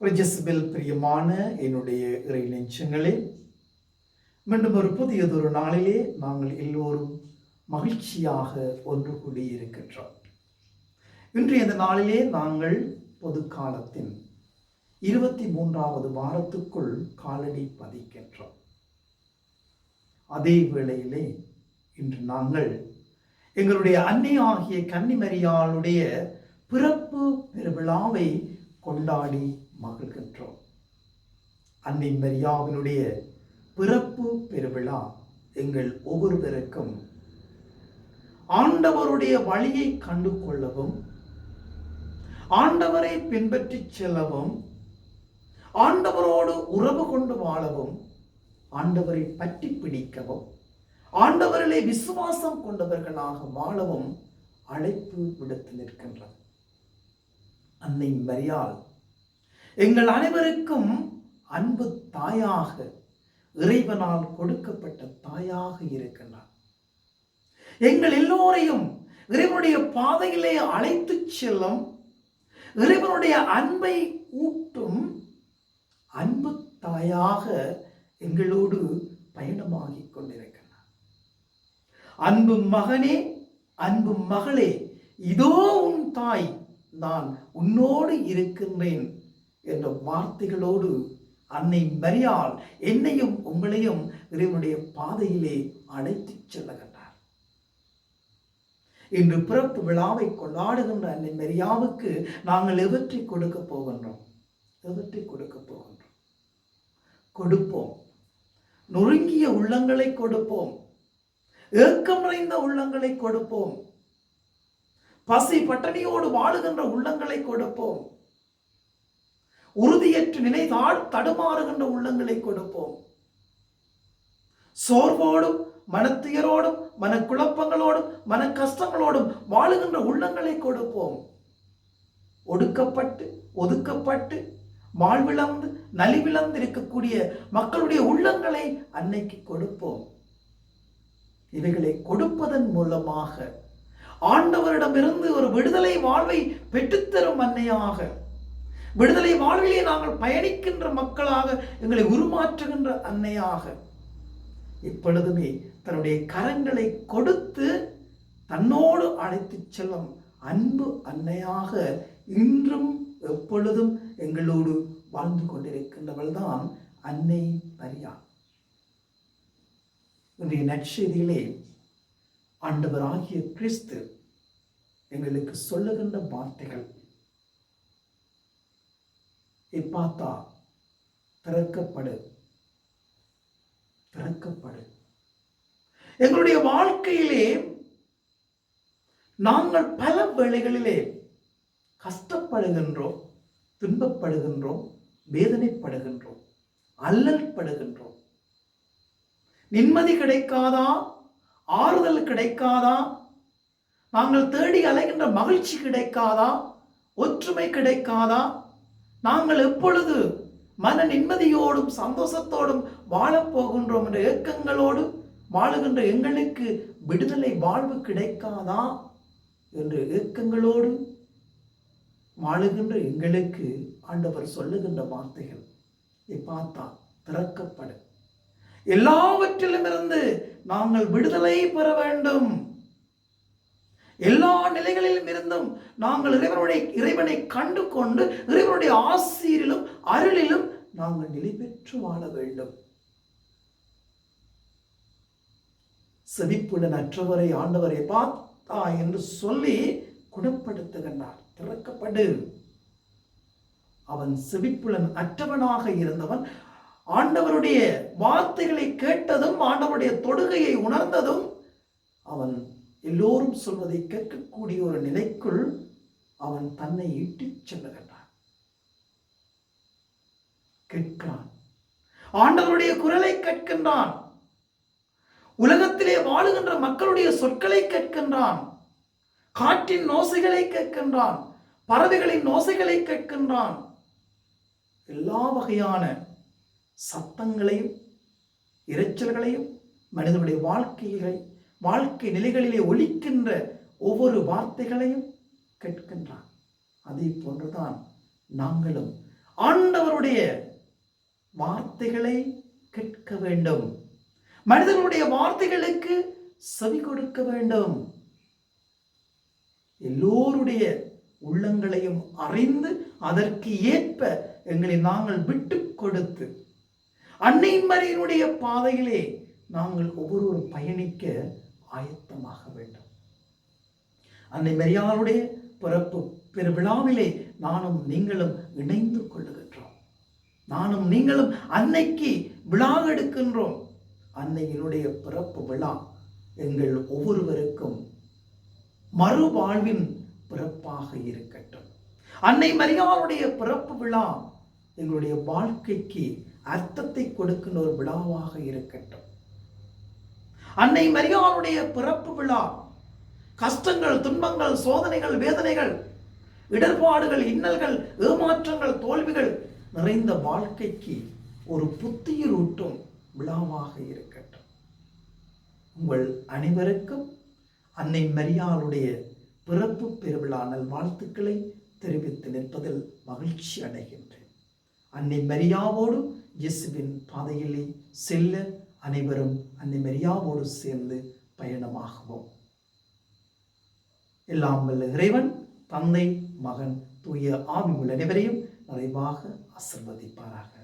ரிஜஸ்பில் பிரியமான என்னுடைய இறை நெஞ்சங்களே மீண்டும் ஒரு புதியதொரு நாளிலே நாங்கள் எல்லோரும் மகிழ்ச்சியாக ஒன்று கூடி இருக்கின்றோம். இன்றைய இந்த நாளிலே நாங்கள் பொது காலத்தின் இருபத்தி மூன்றாவது வாரத்துக்குள் காலடி பதிக்கின்றோம். அதே வேளையிலே இன்று நாங்கள் எங்களுடைய அன்னை ஆகிய கன்னிமரியாளுடைய பிறப்பு பெருவிழாவை கொண்டாடி மகிழ்கின்றோம் அன்னை மரியாவினுடைய பிறப்பு பெருவிழா எங்கள் ஒவ்வொருவருக்கும் ஆண்டவருடைய வழியை கண்டு கொள்ளவும் ஆண்டவரை பின்பற்றிச் செல்லவும் ஆண்டவரோடு உறவு கொண்டு வாழவும் ஆண்டவரை பற்றி பிடிக்கவும் ஆண்டவரிலே விசுவாசம் கொண்டவர்களாக வாழவும் அழைப்பு விடுத்து நிற்கின்றார் அன்னை மரியாள் எங்கள் அனைவருக்கும் அன்பு தாயாக இறைவனால் கொடுக்கப்பட்ட தாயாக இருக்கின்றார். எங்கள் எல்லோரையும் இறைவனுடைய பாதையிலே அழைத்து செல்லும் இறைவனுடைய அன்பை ஊட்டும் அன்பு தாயாக எங்களோடு பயணமாகிக் கொண்டிருக்கிறார் அன்பு மகனே அன்பு மகளே இதோ உன் தாய் நான் உன்னோடு இருக்கின்றேன். என்ற வார்த்தைகளோடு அன்னை மரியால் என்னையும் உங்களையும் இறைவனுடைய பாதையிலே அழைத்துச் செல்லுகின்றார் இன்று பிறப்பு விழாவை கொண்டாடுகின்ற அன்னை மரியாவுக்கு நாங்கள் எவற்றை கொடுக்க போகின்றோம்? எவற்றை கொடுக்க போகின்றோம்? கொடுப்போம். நொறுங்கிய உள்ளங்களை கொடுப்போம். ஏக்கம் நிறைந்த உள்ளங்களை கொடுப்போம். பசி பட்டணியோடு வாழுகின்ற உள்ளங்களை கொடுப்போம். உறுதியற்று நினைத்தால் தடுமாறுகின்ற உள்ளங்களை கொடுப்போம். சோர்வோடும் மனத்துயரோடும் மனக்குழப்பங்களோடும் மன கஷ்டங்களோடும் வாழுகின்ற உள்ளங்களை கொடுப்போம். ஒடுக்கப்பட்டு ஒதுக்கப்பட்டு வாழ்விழந்து நலிவிழந்து இருக்கக்கூடிய மக்களுடைய உள்ளங்களை அன்னைக்கு கொடுப்போம். இவைகளை கொடுப்பதன் மூலமாக ஆண்டவரிடமிருந்து ஒரு விடுதலை வாழ்வை பெற்றுத்தரும் அன்னையாக விடுதலை வாழ்விலே நாங்கள் பயணிக்கின்ற மக்களாக எங்களை உருமாற்றுகின்ற அன்னையாக. இப்பொழுதுமே தன்னுடைய கரங்களை கொடுத்து தன்னோடு அழைத்துச் செல்லும் அன்பு அன்னையாக இன்றும் எப்பொழுதும் எங்களோடு வாழ்ந்து கொண்டிருக்கின்றவள் தான் அன்னை மரியா இன்றைய நற்செய்தியிலே ஆண்டவராகிய கிறிஸ்து எங்களுக்கு சொல்லுகின்ற வார்த்தைகள் எப்பாத்தா திறக்கப்படு. திறக்கப்படு. எங்களுடைய வாழ்க்கையிலே நாங்கள் பல வேளைகளிலே கஷ்டப்படுகின்றோம் துன்பப்படுகின்றோம் வேதனைப்படுகின்றோம் அல்லல் படுகின்றோம் நிம்மதி கிடைக்காதா? ஆறுதல் கிடைக்காதா? நாங்கள் தேடி அலைகின்ற மகிழ்ச்சி கிடைக்காதா? ஒற்றுமை கிடைக்காதா? நாங்கள் எப்பொழுது மன நிம்மதியோடும் சந்தோஷத்தோடும் வாழப்போகின்றோம் என்ற ஏக்கங்களோடு வாழுகின்ற எங்களுக்கு விடுதலை வாழ்வு கிடைக்காதா என்ற ஏக்கங்களோடு வாழுகின்ற எங்களுக்கு ஆண்டவர் சொல்லுகின்ற வார்த்தைகள் பார்த்தா திறக்கப்படும். எல்லாவற்றிலும் இருந்து நாங்கள் விடுதலை பெற வேண்டும். எல்லா நிலைகளிலும் இருந்தும் நாங்கள் இறைவனுடைய இறைவனை கண்டு கொண்டு இறைவனுடைய ஆசிரியரிலும் அருளிலும் நாங்கள் நிலை பெற்று வாழ வேண்டும். செவிப்புடன் அற்றவரை ஆண்டவரை பார்த்தா என்று சொல்லி குணப்படுத்துகின்றார். திறக்கப்படு. அவன் செவிப்புலன் அற்றவனாக இருந்தவன் ஆண்டவருடைய வார்த்தைகளை கேட்டதும் ஆண்டவருடைய தொடுகையை உணர்ந்ததும் அவன் எல்லோரும் சொல்வதை கேட்கக்கூடிய ஒரு நிலைக்குள் அவன் தன்னை இட்டுச் செல்லுகின்றான் கேட்கிறான். ஆண்டவருடைய குரலை கேட்கின்றான். உலகத்திலே வாழுகின்ற மக்களுடைய சொற்களை கேட்கின்றான். காற்றின் நோசைகளை கேட்கின்றான். பறவைகளின் நோசைகளை கேட்கின்றான். எல்லா வகையான சத்தங்களையும் இரைச்சல்களையும் மனிதனுடைய வாழ்க்கைகளை வாழ்க்கை நிலைகளிலே ஒலிக்கின்ற ஒவ்வொரு வார்த்தைகளையும் கேட்கின்றான். அதே போன்றுதான் நாங்களும் ஆண்டவருடைய வார்த்தைகளை கேட்க வேண்டும். மனிதர்களுடைய வார்த்தைகளுக்கு செவி கொடுக்க வேண்டும். எல்லோருடைய உள்ளங்களையும் அறிந்து அதற்கு ஏற்ப எங்களை நாங்கள் விட்டு கொடுத்து அன்னை மறையினுடைய பாதையிலே நாங்கள் ஒவ்வொருவரும் பயணிக்க ஆயத்தமாக வேண்டும். அன்னை மெரியாளுடைய பிறப்பு பெருவிழாவிலே நானும் நீங்களும் இணைந்து கொள்ளுகின்றோம். நானும் நீங்களும் அன்னைக்கு விழா எடுக்கின்றோம். அன்னையினுடைய பிறப்பு விழா எங்கள் ஒவ்வொருவருக்கும் மறுவாழ்வின் பிறப்பாக இருக்கட்டும். அன்னை மரியாளுடைய பிறப்பு விழா எங்களுடைய வாழ்க்கைக்கு அர்த்தத்தை கொடுக்கின்ற ஒரு விழாவாக இருக்கட்டும். அன்னை மரியாளுடைய பிறப்பு விழா. கஷ்டங்கள் துன்பங்கள் சோதனைகள் வேதனைகள் இடர்பாடுகள் இன்னல்கள் ஏமாற்றங்கள் தோல்விகள் நிறைந்த வாழ்க்கைக்கு ஒரு புத்துயிர் ஊட்டும் விழாவாக இருக்கட்டும். உங்கள் அனைவருக்கும் அன்னை மரியாளுடைய பிறப்பு பெருவிழா நல்வாழ்த்துக்களை தெரிவித்து நிற்பதில் மகிழ்ச்சி அடைகின்றேன். அன்னை மரியாவோடு இயேசுவின் பாதையிலே செல்ல அனைவரும் அன்னை மரியாவோடு சேர்ந்து பயணமாகுவோம். எல்லாம் வல்ல இறைவன் தந்தை மகன் தூய ஆவி உள்ள அனைவரையும் நிறைவாக ஆசிர்வதிப்பாராக.